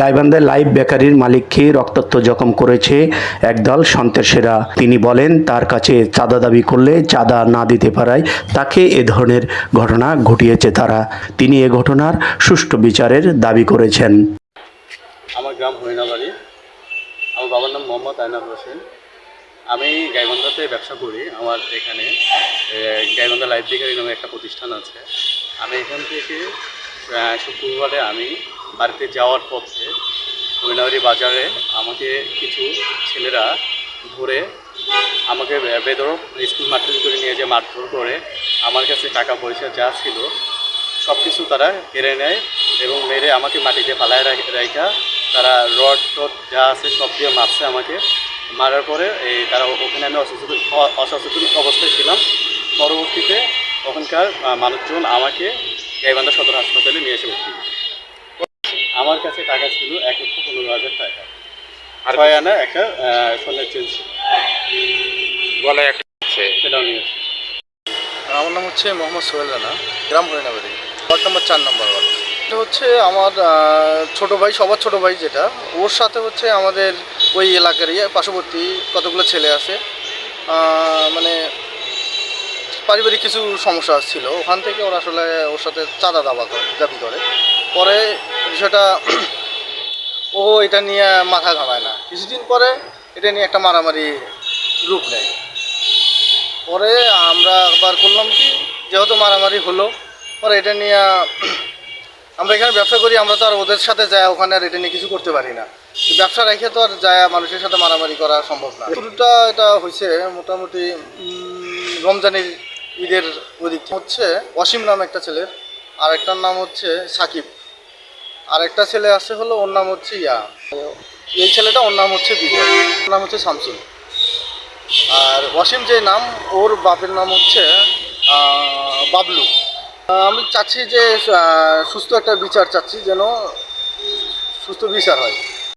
গাইবান্ধায় live বেকারির মালিককে রক্তাক্ত জখম করেছে একদল সন্ত্রাসীরা। তিনি বলেন, তার কাছে চাঁদা দাবি করলে চাঁদা না দিতে পারায় তাকে এ ধরনের ঘটনা ঘটিয়েছে তারা। তিনি এ ঘটনার সুষ্ঠু বিচারের দাবি করেছেন। আমার গ্রাম হরিণাবাড়ি। আমার বাবার নাম মোহাম্মদ হোসেন। আমি গাইবান্ধাতে ব্যবসা করি। আমার এখানে গাইবান্ধা লাইফ বেকারি নামে একটা প্রতিষ্ঠান আছে। আমি এখান থেকে শুক্রবারে আমি বাড়িতে যাওয়ার পথে হরিণাবাড়ি বাজারে আমাকে কিছু ছেলেরা ধরে আমাকে বেদরক স্কুল মাঠের করে নিয়ে যে মারধর করে আমার কাছে টাকা পয়সা যা ছিল সব কিছু তারা কেড়ে নেয় এবং মেরে আমাকে মাটিতে ফালায় রাখ- তারা রড টড যা আছে সব দিয়ে মারছে আমাকে মারার পরে এই তারা ওখানে আমি অসচেতন অসচেতন অবস্থায় ছিলাম পরবর্তীতে ওখানকার মানুষজন আমাকে গাইবান্ধা সদর হাসপাতালে নিয়ে এসে ভর্তি। আমার কাছে টাকা ছিল এক লক্ষ পনেরো হাজার টাকা। ছয় আনা একটা স্বর্ণের চেন ছিল। গলায় একটা সেটাও নিয়ে আমার নাম হচ্ছে মোহাম্মদ সোহেল রানা গ্রাম হরিণাবাড়ি। ওয়ার্ড নম্বর চার নম্বর ওয়ার্ড। এটা হচ্ছে আমার ছোট ভাই সবার ছোট ভাই যেটা। ওর সাথে হচ্ছে আমাদের ওই এলাকারই পার্শ্ববর্তী কতগুলো ছেলে আছে। মানে পারিবারিক কিছু সমস্যা ছিল। ওখান থেকে ওরা আসলে ওর সাথে চাঁদা দাবা করে দাবি করে। পরে বিষয়টা, ও এটা নিয়ে মাথা ঘামায় না। কিছুদিন পরে এটা নিয়ে একটা মারামারি রূপ নেয়। পরে আমরা আবার করলাম কি, যেহেতু মারামারি হলো, পরে এটা নিয়ে আমরা এখানে ব্যবসা করি, আমরা তো আর ওদের সাথে যায়, ওখানে আর এটা নিয়ে কিছু করতে পারি না। ব্যবসা রেখে তো আর যায় মানুষের সাথে মারামারি করা সম্ভব না। শুরুটা এটা হয়েছে মোটামুটি রমজানের ঈদের ওদিক। হচ্ছে অসীম নাম একটা ছেলের আর একটার নাম হচ্ছে সাকিব। আর একটা ছেলে আসছে হলো, ওর নাম হচ্ছে ইয়া। এই ছেলেটা ওর নাম হচ্ছে বিজয়, ওর নাম হচ্ছে শামসুল। আর ওয়াসিম যে নাম, ওর বাপের নাম হচ্ছে বাবলু। আমি চাচ্ছি যে সুস্থ একটা বিচার চাচ্ছি যেন সুস্থ বিচার হয়।